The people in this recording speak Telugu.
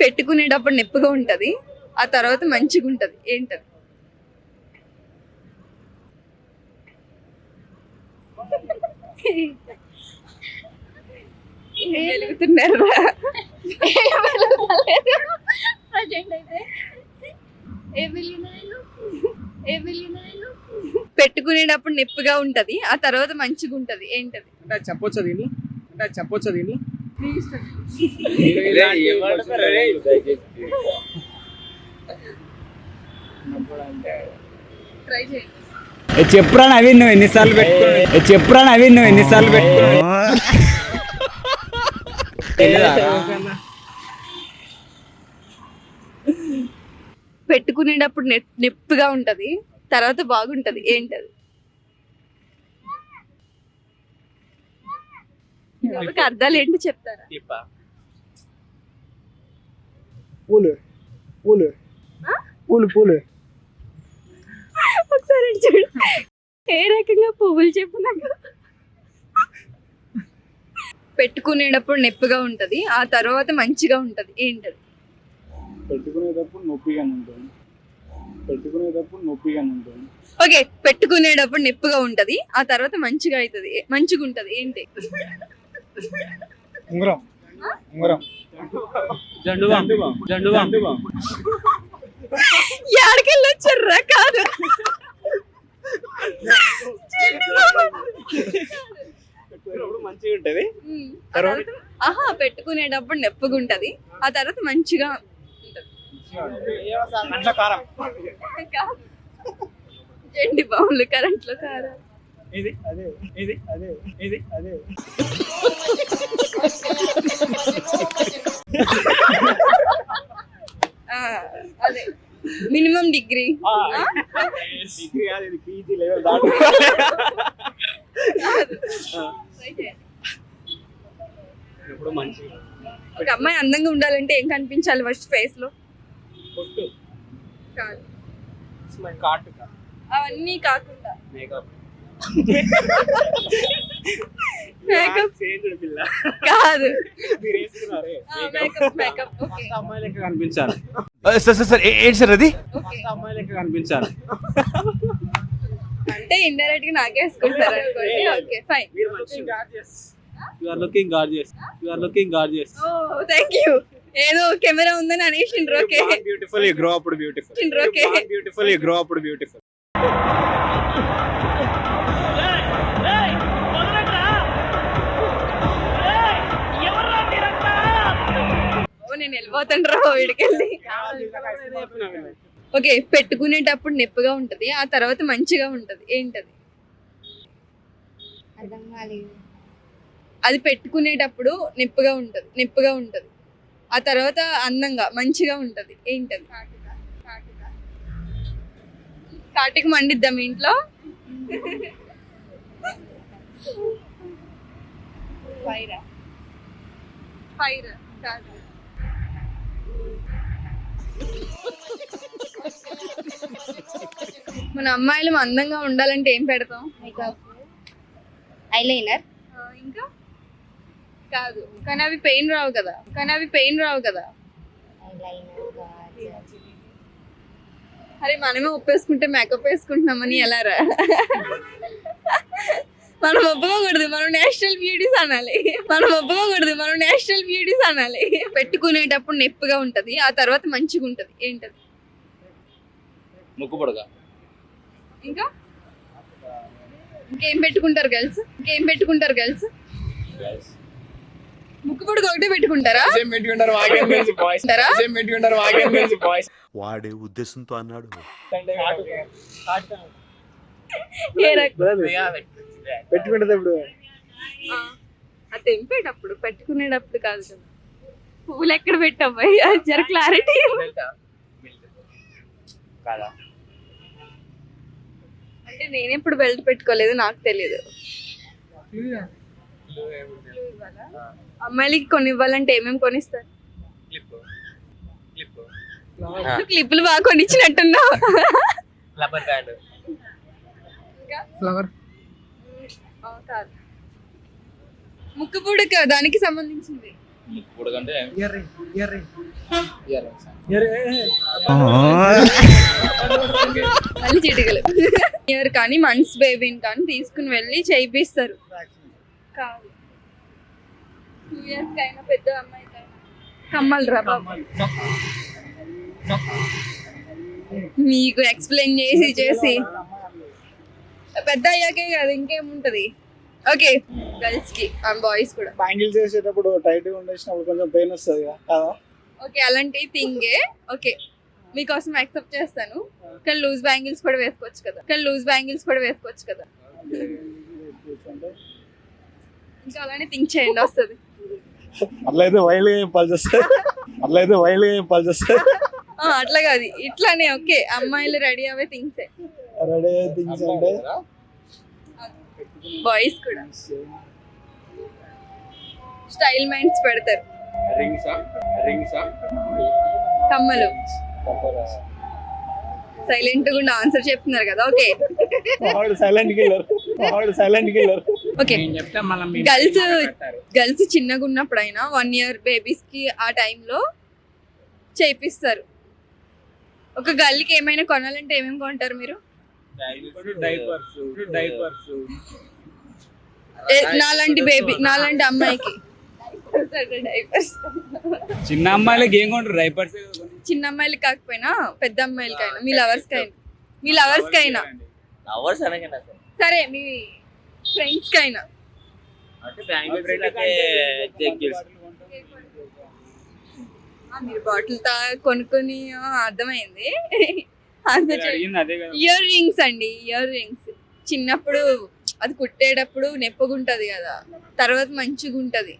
పెట్టుకునేటప్పుడు నొప్పిగా ఉంటది ఆ తర్వాత మంచిగా ఉంటది. ఏంటది? వెలుగుతున్నారు పెట్టుకునేటప్పుడు నొప్పిగా ఉంటది ఆ తర్వాత మంచిగా ఉంటది. ఏంటది? అంటే చెప్పొచ్చా అంటే చెప్పొచ్చా చెప్పురా నవీన్ నువ్వు ఎన్నిసార్లు పెట్టుకున్నావు? చెప్పురా నవీన్ నువ్వు ఎన్నిసార్లు పెట్టుకున్నావు? పెట్టుకునేటప్పుడు నె నొప్పిగా ఉంటది తర్వాత బాగుంటది ఏంటది? అర్థాలు ఏంటి చెప్తారా? పూలు. పూలు. ఆ? పూలు పూలు. ఒకసారి ఇటు చూడు. ఏ రకంగా పువ్వులు చెప్పు నాకు పెట్టుకునేటప్పుడు నొప్పిగా ఉంటది ఆ తర్వాత మంచిగా ఉంటది. ఏంటది? పెట్టుకునేటప్పుడు నొప్పిగా ఉంటుంది. పెట్టుకునేటప్పుడు నొప్పిగా ఉంటుంది. ఓకే పెట్టుకునేటప్పుడు నొప్పిగా ఉంటది ఆ తర్వాత మంచిగా అవుతుంది మంచిగా ఉంటది ఏంటి? ఉంగరం. ఉంగరం. జండు జండు ఎక్కడికెళ్ళి వచ్చారా కాదు. మంచిగా ఉంటది ఆహా పెట్టుకునేటప్పుడు నొప్పిగా ఉంటది ఆ తర్వాత మంచిగా ఉంటది. జెండి బావులు కరెంట్లో కారా ఇది అదే ఇది అదే ఇది. అదే. ఆ, అదే. Minimum degree. డిగ్రీ కాదు ఇది పీజీ లెవెల్ దాటి. ఇప్పుడు మంచిగా. ఒక అమ్మాయి అందంగా ఉండాలంటే ఏం కనిపించాలి ఫస్ట్ ఫేస్లో? అవన్నీ కాకుండా. మేకప్ మేకప్ చేంజ్డ్ పిల్ల కాదు మీరు వేసుకున్నారే మేకప్ మేకప్ ఓకే ఫస్ట్ అమ్మాయి లెక్క కనిపించాలి సార్ సార్ సార్ ఏంటి సార్ అది ఓకే ఫస్ట్ అమ్మాయి లెక్క కనిపించాలి అంటే ఇండైరెక్ట్గా నాకే వేసుకుంటారు అనుకోండి ఓకే ఫైన్ మీరు మంచిగా you are looking gorgeous you are looking gorgeous oh thank you ఏదో కెమెరా ఉందని అనేసిండ్రు okay beautiful you grow up beautiful Okay. Beautiful you grow up beautiful oh నేను వెళ్ళిపోతాను రా వీడికెళ్ళి. ఓకే పెట్టుకునేటప్పుడు నొప్పిగా ఉంటది ఆ తర్వాత మంచిగా ఉంటది. ఏంటది? అర్థం కాలేదు. అది పెట్టుకునేటప్పుడు నొప్పిగా ఉంటది నొప్పిగా ఉంటది. ఆ తర్వాత అందంగా మంచిగా ఉంటది. ఏంటది? కాటికి మండిద్దాం ఇంట్లో? ఫైరా? ఫైర్? కాదు. మన అమ్మాయిలు అందంగా ఉండాలంటే ఏం పెడతాం? ఐలైనర్ ఇంకా? కాదు. కానీ అవి పెయిన్ రావు కదా. కానీ అవి పెయిన్ రావు కదా. అరే మనమే ఒప్పేసుకుంటే మేకప్ వేసుకుంటున్నామని ఎలా రా? మనం ఒప్పుకోకూడదు మనం నేషనల్ బ్యూటీస్ అనాలి. మనం ఒప్పుకోకూడదు మనం నేషనల్ బ్యూటీస్ అనాలి. పెట్టుకునేటప్పుడు నొప్పిగా ఉంటది ఆ తర్వాత మంచిగా ఉంటది. ఏంటది? ముక్కు పొడక ఇంకా? ఇంకేం పెట్టుకుంటారు గర్ల్స్? ఇంకేం పెట్టుకుంటారు గర్ల్స్? ముక్కు పొడుగు ఒకటే పెట్టుకుంటారా? వాడే ఉద్దేశంతో అన్నాడు. ఏ రకం? పెట్టుకుంటుంది ఇప్పుడు? ఆ, అది తెంపేటప్పుడు పెట్టుకునేటప్పుడు కాదు పువ్వులు ఎక్కడ పెట్టాయి అది జర క్లారిటీ కాదా? అంటే నేను ఎప్పుడు బెల్ట్ పెట్టుకోలేదు నాకు తెలియదు అమ్మాయిలకి కొన్ని ఇవ్వాలంటే ఏమేమి కొనిస్తారు క్లిప్ క్లిప్ నువ్వు క్లిప్పులు బాగా కొనిచ్చినట్టున్నావు. ఫ్లవర్ ముక్కు పుడక దానికి సంబంధించింది. మళ్ళీ చిటికలు. ఇయర్ కానీ మంత్స్ బేబీని కానీ తీసుకుని వెళ్ళి చేయిస్తారు కాదు. టూ ఇయర్స్ కైనా పెద్ద అమ్మాయికైనా కమ్మలు రా బాబు. మీకు ఎక్స్ప్లెయిన్ చేసి చేసి. పెద్ద అయ్యాకే కదా ఇంకేముంటది? ఓకే గర్ల్స్కి బాయ్స్ కూడా. బ్యాంగిల్స్ చేసేటప్పుడు టైట్గా ఉండేసినప్పుడు కొంచెం పెయిన్ వస్తుంది కదా ఓకే అలాంటి థింగే ఓకే మీకోసం యాక్సెప్ట్ చేస్తాను. కానీ లూజ్ బ్యాంగిల్స్ కూడా వేసుకోవచ్చు కదా. కానీ లూజ్ బ్యాంగిల్స్ కూడా వేసుకోవచ్చు కదా. ఇంకా అలానే థింక్ చేయండి వస్తుంది. అట్లయితే వైల్డ్గా చెప్పాల్సి వస్తుంది అట్లయితే వైల్డ్గా చెప్పాల్సి వస్తుంది అట్లా కాదు. ఇట్లానే ఓకే అమ్మాయిలు రెడీ అవే థింగ్సే రెడీ థింగ్స్ అంటే బాయ్స్ కూడా. స్టైల్ మైండ్స్ పెడతారు. కమ్మలు. సైలెంట్గా ఆన్సర్ చెప్తున్నారు కదా ఓకే. వాడు సైలెంట్ కిల్లర్. వాడు silent killer. Okay. Girls girls చిన్నగా ఉన్నప్పుడైనా వన్ ఇయర్ బేబీస్కి ఆ టైంలో చేపిస్తారు. ఒక గర్ల్కి ఏమైనా కొనాలంటే ఏమేమి కొంటారు మీరు? డైపర్స్ నాలాంటి బేబీ నాలాంటి అమ్మాయికి. చిన్న అమ్మాయిలకి ఏం కొంటారు? డైపర్స్ చిన్న అమ్మాయిలకి కాకపోయినా పెద్ద అమ్మాయిలకైనా మీ లవర్స్ కైనా మీ లవర్స్ కైనా అవర్స్ అనగానే అసలు. సరే మీ ఫ్రెండ్స్ కైనా మీరు బాటిల్ తా కొనుక్కొని అర్థమైంది. ఇయర్ రింగ్స్ అండి ఇయర్ రింగ్స్ చిన్నప్పుడు అది కుట్టేటప్పుడు నెప్పగుంటది కదా. తర్వాత మంచిగా ఉంటది